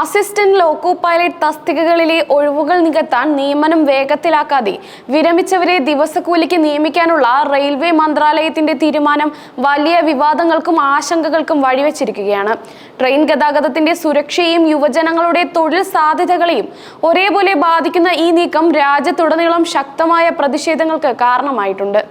Assistant loco pilot തസ്തികകളിലെ ഒഴിവുകൾ നികത്താൻ നിയമനം വേഗത്തിലാക്കാതെ വിരമിച്ചവരെ ദിവസക്കൂലിക്ക് നിയമിക്കാനുള്ള റെയിൽവേ മന്ത്രാലയത്തിന്റെ തീരുമാനം വലിയ വിവാദങ്ങൾക്കും ആശങ്കകൾക്കും വഴിവെച്ചിരിക്കുകയാണ്. ട്രെയിൻ ഗതാഗതത്തിന്റെ സുരക്ഷയെയും യുവജനങ്ങളുടെ തൊഴിൽ സാധ്യതകളെയും ഒരേപോലെ ബാധിക്കുന്ന ഈ നീക്കം രാജ്യത്തുടനീളം ശക്തമായ പ്രതിഷേധങ്ങൾക്ക് കാരണമായിട്ടുണ്ട്.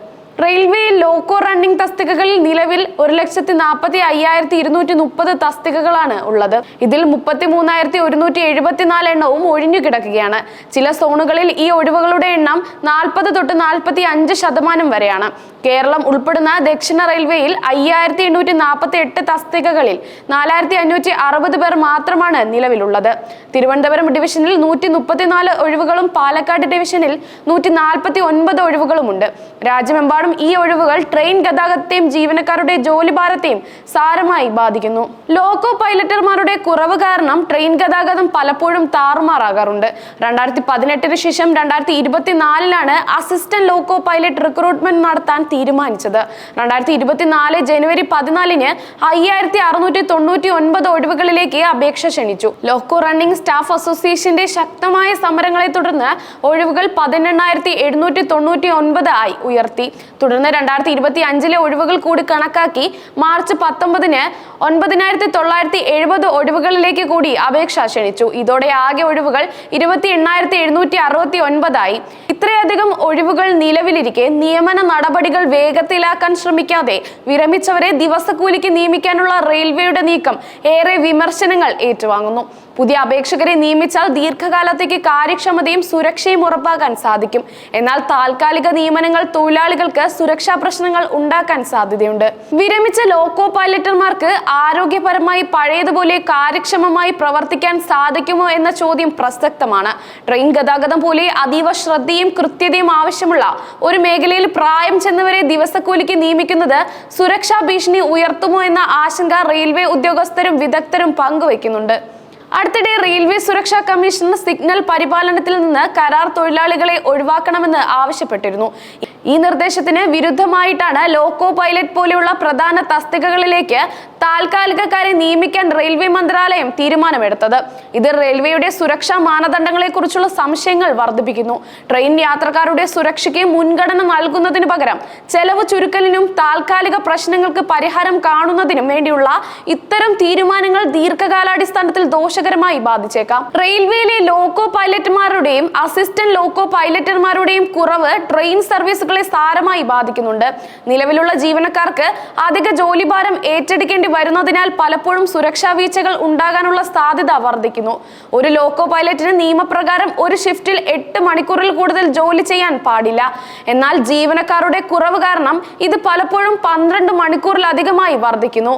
റെയിൽവേ ലോക്കോ റണ്ണിംഗ് തസ്തികകളിൽ നിലവിൽ ഒരു ലക്ഷത്തി നാൽപ്പത്തി അയ്യായിരത്തി ഇരുന്നൂറ്റി മുപ്പത് തസ്തികകളാണ് ഉള്ളത്. ഇതിൽ മുപ്പത്തി മൂന്നായിരത്തി ഒരുന്നൂറ്റി എഴുപത്തിനാല് എണ്ണവും ഒഴിഞ്ഞു കിടക്കുകയാണ്. ചില സോണുകളിൽ ഈ ഒഴിവുകളുടെ എണ്ണം നാൽപ്പത് തൊട്ട് നാൽപ്പത്തി അഞ്ച് ശതമാനം വരെയാണ്. കേരളം ഉൾപ്പെടുന്ന ദക്ഷിണ റെയിൽവേയിൽ അയ്യായിരത്തി എണ്ണൂറ്റി നാൽപ്പത്തി എട്ട് തസ്തികകളിൽ നാലായിരത്തി അഞ്ഞൂറ്റി അറുപത് പേർ മാത്രമാണ് നിലവിലുള്ളത്. തിരുവനന്തപുരം ഡിവിഷനിൽ നൂറ്റി മുപ്പത്തിനാല് ഒഴിവുകളും പാലക്കാട് ഡിവിഷനിൽ നൂറ്റി നാൽപ്പത്തി ഒൻപത് ഒഴിവുകളുമുണ്ട്. രാജ്യമെമ്പാടും ഈ ഒഴിവുകൾ ട്രെയിൻ ഗതാഗതത്തെയും ജീവനക്കാരുടെ ജോലിഭാരത്തെയും സാരമായി ബാധിക്കുന്നു. ലോക്കോ പൈലറ്റർമാരുടെ കുറവ് കാരണം ട്രെയിൻ ഗതാഗതം പലപ്പോഴും താറുമാറാകാറുണ്ട്. രണ്ടായിരത്തി പതിനെട്ടിന് ശേഷം രണ്ടായിരത്തി ഇരുപത്തിനാലിലാണ് അസിസ്റ്റന്റ് ലോക്കോ പൈലറ്റ് റിക്രൂട്ട്മെന്റ് നടത്താൻ തീരുമാനിച്ചത്. രണ്ടായിരത്തി ഇരുപത്തിനാല് ജനുവരി പതിനാലിന് അയ്യായിരത്തി അറുന്നൂറ്റി തൊണ്ണൂറ്റി ഒൻപത് ഒഴിവുകളിലേക്ക് അപേക്ഷ ക്ഷണിച്ചു. ലോക്കോ റണ്ണിംഗ് സ്റ്റാഫ് അസോസിയേഷന്റെ ശക്തമായ സമരങ്ങളെ തുടർന്ന് ഒഴിവുകൾ പതിനെണ്ണായിരത്തി എഴുന്നൂറ്റി തൊണ്ണൂറ്റി ഒൻപത് ആയി ഉയർത്തി. തുടർന്ന് രണ്ടായിരത്തി ഇരുപത്തി അഞ്ചിലെ ഒഴിവുകൾ കൂടി കണക്കാക്കി മാർച്ച് പത്തൊമ്പതിന് ഒൻപതിനായിരത്തി തൊള്ളായിരത്തി എഴുപത് ഒഴിവുകളിലേക്ക് കൂടി അപേക്ഷ ക്ഷണിച്ചു. ഇതോടെ ആകെ ഒഴിവുകൾ ഇരുപത്തി എണ്ണായിരത്തി എഴുന്നൂറ്റി അറുപത്തി ഒൻപതായി ഇത്രയധികം ഒഴിവുകൾ നിലവിലിരിക്കെ നിയമന നടപടികൾ വേഗത്തിലാക്കാൻ ശ്രമിക്കാതെ വിരമിച്ചവരെ ദിവസക്കൂലിക്ക് നിയമിക്കാനുള്ള റെയിൽവേയുടെ നീക്കം ഏറെ വിമർശനങ്ങൾ ഏറ്റുവാങ്ങുന്നു. പുതിയ അപേക്ഷകരെ നിയമിച്ചാൽ ദീർഘകാലത്തേക്ക് കാര്യക്ഷമതയും സുരക്ഷയും ഉറപ്പാക്കാൻ സാധിക്കും. എന്നാൽ താൽക്കാലിക നിയമനങ്ങൾ തൊഴിലാളികൾക്ക് സുരക്ഷാ പ്രശ്നങ്ങൾ ഉണ്ടാക്കാൻ സാധ്യതയുണ്ട്. വിരമിച്ച ലോക്കോ പൈലറ്റർമാർക്ക് ആരോഗ്യപരമായി പഴയതുപോലെ കാര്യക്ഷമമായി പ്രവർത്തിക്കാൻ സാധിക്കുമോ എന്ന ചോദ്യം പ്രസക്തമാണ്. ട്രെയിൻ ഗതാഗതം പോലെ അതീവ ശ്രദ്ധയും കൃത്യതയും ആവശ്യമുള്ള ഒരു മേഖലയിൽ പ്രായം ചെന്നവരെ ദിവസക്കൂലിക്ക് നിയമിക്കുന്നത് സുരക്ഷാ ഭീഷണി ഉയർത്തുമോ എന്ന ആശങ്ക റെയിൽവേ ഉദ്യോഗസ്ഥരും വിദഗ്ധരും പങ്കുവയ്ക്കുന്നുണ്ട്. അടുത്തിടെ റെയിൽവേ സുരക്ഷാ കമ്മീഷൻ സിഗ്നൽ പരിപാലനത്തിൽ നിന്ന് കരാർ തൊഴിലാളികളെ ഒഴിവാക്കണമെന്ന് ആവശ്യപ്പെട്ടിരുന്നു. ഈ നിർദ്ദേശത്തിന് വിരുദ്ധമായിട്ടാണ് ലോക്കോ പൈലറ്റ് പോലെയുള്ള പ്രധാന തസ്തികകളിലേക്ക് താൽക്കാലികക്കാരെ നിയമിക്കാൻ റെയിൽവേ മന്ത്രാലയം തീരുമാനമെടുത്തത്. ഇത് റെയിൽവേയുടെ സുരക്ഷാ മാനദണ്ഡങ്ങളെ കുറിച്ചുള്ള സംശയങ്ങൾ വർദ്ധിപ്പിക്കുന്നു. ട്രെയിൻ യാത്രക്കാരുടെ സുരക്ഷയ്ക്ക് മുൻഗണന നൽകുന്നതിന് പകരം ചെലവ് ചുരുക്കലിനും താൽക്കാലിക പ്രശ്നങ്ങൾക്ക് പരിഹാരം കാണുന്നതിനും വേണ്ടിയുള്ള ഇത്തരം തീരുമാനങ്ങൾ ദീർഘകാലാടിസ്ഥാനത്തിൽ ദോഷകരമായി ബാധിച്ചേക്കാം. റെയിൽവേയിലെ ലോക്കോ പൈലറ്റുമാരുടെയും അസിസ്റ്റന്റ് ലോക്കോ പൈലറ്റർമാരുടെയും കുറവ് ട്രെയിൻ സർവീസുകളെ സാരമായി ബാധിക്കുന്നുണ്ട്. നിലവിലുള്ള ജീവനക്കാർക്ക് അധിക ജോലിഭാരം ഏറ്റെടുക്കേണ്ടി വരുന്നതിനാൽ പലപ്പോഴും സുരക്ഷാ വീഴ്ചകൾ ഉണ്ടാകാനുള്ള സാധ്യത വർദ്ധിക്കുന്നു. ഒരു ലോക്കോ പൈലറ്റിന് നിയമപ്രകാരം ഒരു ഷിഫ്റ്റിൽ എട്ട് മണിക്കൂറിൽ കൂടുതൽ ജോലി ചെയ്യാൻ പാടില്ല. എന്നാൽ ജീവനക്കാരുടെ കുറവ് കാരണം ഇത് പലപ്പോഴും പന്ത്രണ്ട് മണിക്കൂറിലധികമായി വർദ്ധിക്കുന്നു.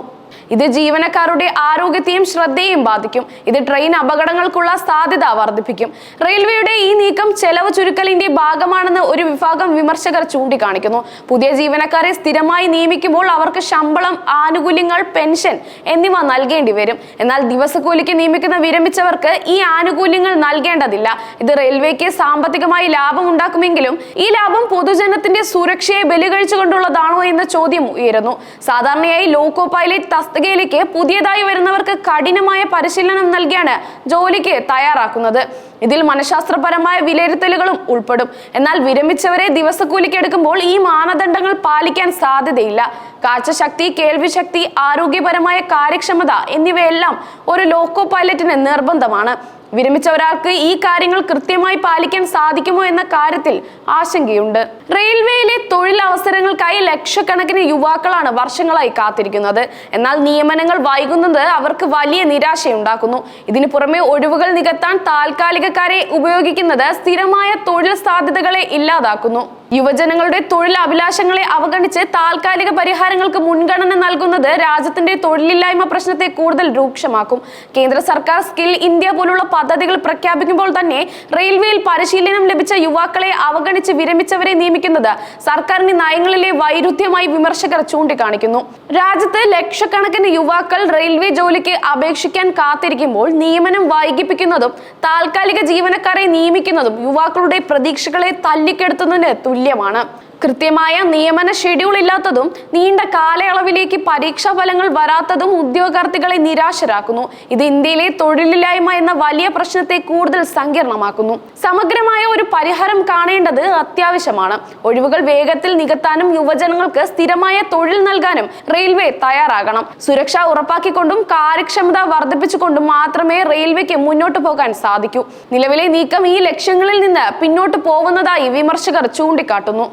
ഇത് ജീവനക്കാരുടെ ആരോഗ്യത്തെയും ശ്രദ്ധയെയും ബാധിക്കും. ഇത് ട്രെയിൻ അപകടങ്ങൾക്കുള്ള സാധ്യത വർദ്ധിപ്പിക്കും. റെയിൽവേയുടെ ഈ നീക്കം ചെലവ് ചുരുക്കലിന്റെ ഭാഗമാണെന്ന് ഒരു വിഭാഗം വിമർശകർ ചൂണ്ടിക്കാണിക്കുന്നു. പുതിയ ജീവനക്കാരെ സ്ഥിരമായി നിയമിക്കുമ്പോൾ അവർക്ക് ശമ്പളം ആനുകൂല്യങ്ങൾ പെൻഷൻ എന്നിവ നൽകേണ്ടി വരും. എന്നാൽ ദിവസക്കൂലിക്ക് നിയമിക്കുന്ന വിരമിച്ചവർക്ക് ഈ ആനുകൂല്യങ്ങൾ നൽകേണ്ടതില്ല. ഇത് റെയിൽവേക്ക് സാമ്പത്തികമായി ലാഭം ഉണ്ടാക്കുമെങ്കിലും ഈ ലാഭം പൊതുജനത്തിന്റെ സുരക്ഷയെ ബലികഴിച്ചുകൊണ്ടുള്ളതാണോ എന്ന ചോദ്യം ഉയരുന്നു. സാധാരണയായി ലോക്കോ പൈലറ്റ് തസ്തികയിലേക്ക് പുതിയതായി വരുന്നവർക്ക് കഠിനമായ പരിശീലനം നൽകിയാണ് ജോലിക്ക് തയ്യാറാക്കുന്നത്. ഇതിൽ മനഃശാസ്ത്രപരമായ വിലയിരുത്തലുകളും ഉൾപ്പെടും. എന്നാൽ വിരമിച്ചവരെ ദിവസക്കൂലിക്ക് എടുക്കുമ്പോൾ ഈ മാനദണ്ഡങ്ങൾ പാലിക്കാൻ സാധ്യതയില്ല. കാഴ്ചശക്തി കേൾവിശക്തി ആരോഗ്യപരമായ കാര്യക്ഷമത എന്നിവയെല്ലാം ഒരു ലോക്കോ പൈലറ്റിന് നിർബന്ധമാണ്. വിരമിച്ച ഒരാൾക്ക് ഈ കാര്യങ്ങൾ കൃത്യമായി പാലിക്കാൻ സാധിക്കുമോ എന്ന കാര്യത്തിൽ ആശങ്കയുണ്ട്. റെയിൽവേയിലെ തൊഴിൽ അവസരങ്ങൾക്കായി ലക്ഷക്കണക്കിന് യുവാക്കളാണ് വർഷങ്ങളായി കാത്തിരിക്കുന്നത്. എന്നാൽ നിയമനങ്ങൾ വൈകുന്നത് അവർക്ക് വലിയ നിരാശയുണ്ടാക്കുന്നു. ഇതിനു പുറമെ ഒഴിവുകൾ നികത്താൻ താൽക്കാലികക്കാരെ ഉപയോഗിക്കുന്നത് സ്ഥിരമായ തൊഴിൽ സാധ്യതകളെ ഇല്ലാതാക്കുന്നു. യുവജനങ്ങളുടെ തൊഴിൽ അഭിലാഷങ്ങളെ അവഗണിച്ച് താൽക്കാലിക പരിഹാരങ്ങൾക്ക് മുൻഗണന നൽകുന്നത് രാജ്യത്തിന്റെ തൊഴിലില്ലായ്മ പ്രശ്നത്തെ കൂടുതൽ രൂക്ഷമാക്കും. കേന്ദ്ര സർക്കാർ സ്കിൽ ഇന്ത്യ പോലുള്ള പദ്ധതികൾ പ്രഖ്യാപിക്കുമ്പോൾ തന്നെ റെയിൽവേയിൽ പരിശീലനം ലഭിച്ച യുവാക്കളെ അവഗണിച്ച് വിരമിച്ചവരെ നിയമിക്കുന്നത് സർക്കാരിന്റെ നയങ്ങളിലെ വൈരുദ്ധ്യമായി വിമർശകർ ചൂണ്ടിക്കാണിക്കുന്നു. രാജ്യത്ത് ലക്ഷക്കണക്കിന് യുവാക്കൾ റെയിൽവേ ജോലിക്ക് അപേക്ഷിക്കാൻ കാത്തിരിക്കുമ്പോൾ നിയമനം വൈകിപ്പിക്കുന്നതും താൽക്കാലിക ജീവനക്കാരെ നിയമിക്കുന്നതും യുവാക്കളുടെ പ്രതീക്ഷകളെ തല്ലിക്കെടുത്തുന്നതിന് തുല്യമാണ്. കൃത്യമായ നിയമന ഷെഡ്യൂൾ ഇല്ലാത്തതും നീണ്ട കാലയളവിലേക്ക് പരീക്ഷാ ഫലങ്ങൾ വരാത്തതും ഉദ്യോഗാർത്ഥികളെ നിരാശരാക്കുന്നു. ഇത് ഇന്ത്യയിലെ തൊഴിലില്ലായ്മ എന്ന വലിയ പ്രശ്നത്തെ കൂടുതൽ സങ്കീർണമാക്കുന്നു. സമഗ്രമായ ഒരു പരിഹാരം കാണേണ്ടത് അത്യാവശ്യമാണ്. ഒഴിവുകൾ വേഗത്തിൽ നികത്താനും യുവജനങ്ങൾക്ക് സ്ഥിരമായ തൊഴിൽ നൽകാനും റെയിൽവേ തയ്യാറാകണം. സുരക്ഷ ഉറപ്പാക്കിക്കൊണ്ടും കാര്യക്ഷമത വർദ്ധിപ്പിച്ചുകൊണ്ടും മാത്രമേ റെയിൽവേക്ക് മുന്നോട്ട് പോകാൻ സാധിക്കൂ. നിലവിലെ നീക്കം ഈ ലക്ഷ്യങ്ങളിൽ നിന്ന് പിന്നോട്ട് പോകുന്നതായി വിമർശകർ ചൂണ്ടിക്കാട്ടുന്നു.